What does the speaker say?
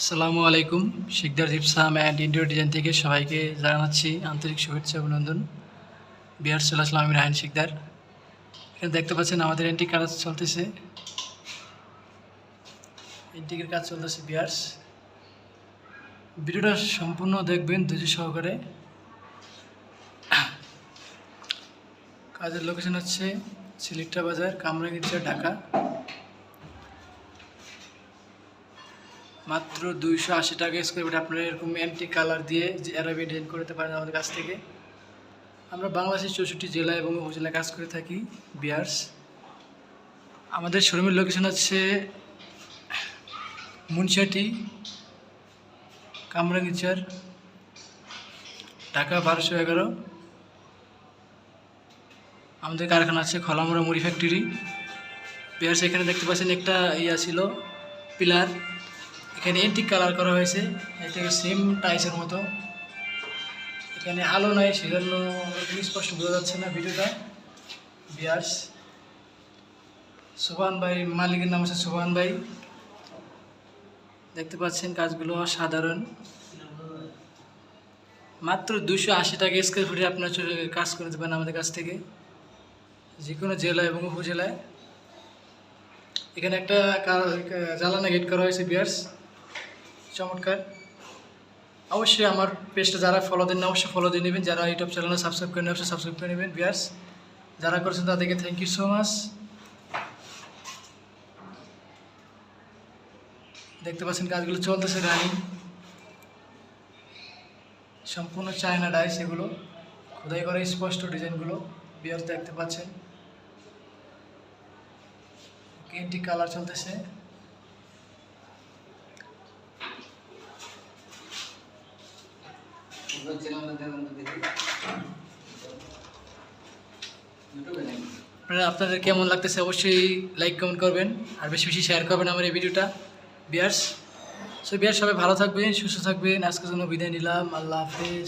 আসসালামু আলাইকুম, Sikdar gypsum and indo design থেকে সবাইকে জানাচ্ছি আন্তরিক শুভেচ্ছা অভিনন্দন। বিহার চলে আসলাম আমি রায়ন শিকদার। এখানে দেখতে পাচ্ছেন আমাদের এন্টিক কাজ চলতেছে। এন্টিকের কাজ চলতেছে বিয়ার্স ভিডিওটা সম্পূর্ণ দেখবেন ধৈর্য সহকারে। কাজের লোকেশন হচ্ছে সিলিকটা বাজার, কামরাঙ্গিচা, ঢাকা। মাত্র দুইশো আশি টাকা স্কোয়ার ফিট আপনারা এরকম অ্যান্টি কালার দিয়ে যে অ্যারাবিয়া ডিজাইন করতে পারেন আমাদের কাছ থেকে। আমরা বাংলাদেশের চৌষট্টি জেলা এবং উপজেলায় কাজ করে থাকি বিয়ার্স আমাদের শোরুমের লোকেশন হচ্ছে মুনশাটি কামরাঙ্গিচার, ঢাকা বারোশো এগারো। আমাদের কারখানা আছে খলামুড়া মুড়ি ফ্যাক্টরি বিয়ার্স এখানে দেখতে পাচ্ছেন একটা ইয়া ছিল, পিলার। এখানে এন্টিক কালার করা হয়েছে। এটা সেম টাইসের মতো। এখানে আলো নাই, সেজন্য স্পষ্ট বোঝা যাচ্ছে না ভিডিওটা। বিয়ার্স সুবান ভাই, মালিকের নাম হচ্ছে সুবান ভাই। দেখতে পাচ্ছেন কাজগুলো সাধারণ মাত্র দুশো আশি টাকা স্কোয়ার ফুটে আপনার কাজ করে দেবেন আমাদের কাছ থেকে। যে কোনো জেলা এবং উপজেলায়। এখানে একটা জ্বালানা গেট করা হয়েছে, বিয়ার্স। চমৎকার। অবশ্যই আমার পেজটা যারা ফলো দেন না অবশ্যই ফলো দিয়ে নেবেন। যারা ইউটিউব চ্যানেলে সাবস্ক্রাইব করেন অবশ্যই সাবস্ক্রাইব করে নেবেন বিয়ার্স যারা করছেন তাদেরকে থ্যাংক ইউ সো মাচ দেখতে পাচ্ছেন কাজগুলো চলতেছে রানিং সম্পূর্ণ চায়না ডাইস এগুলো। খোদাই করা স্পষ্ট ডিজাইনগুলো। বিয়ার্স দেখতে পাচ্ছেন। কালার চলতেছে। আপনাদের কেমন লাগতেছে অবশ্যই লাইক কমেন্ট করবেন। আর বেশি বেশি শেয়ার করবেন আমার এই ভিডিওটা। বিয়ার্স সো বিয়ার্স, সবাই ভালো থাকবেন, সুস্থ থাকবেন। আজকের জন্য বিদায় নিলাম। আল্লাহ হাফেজ।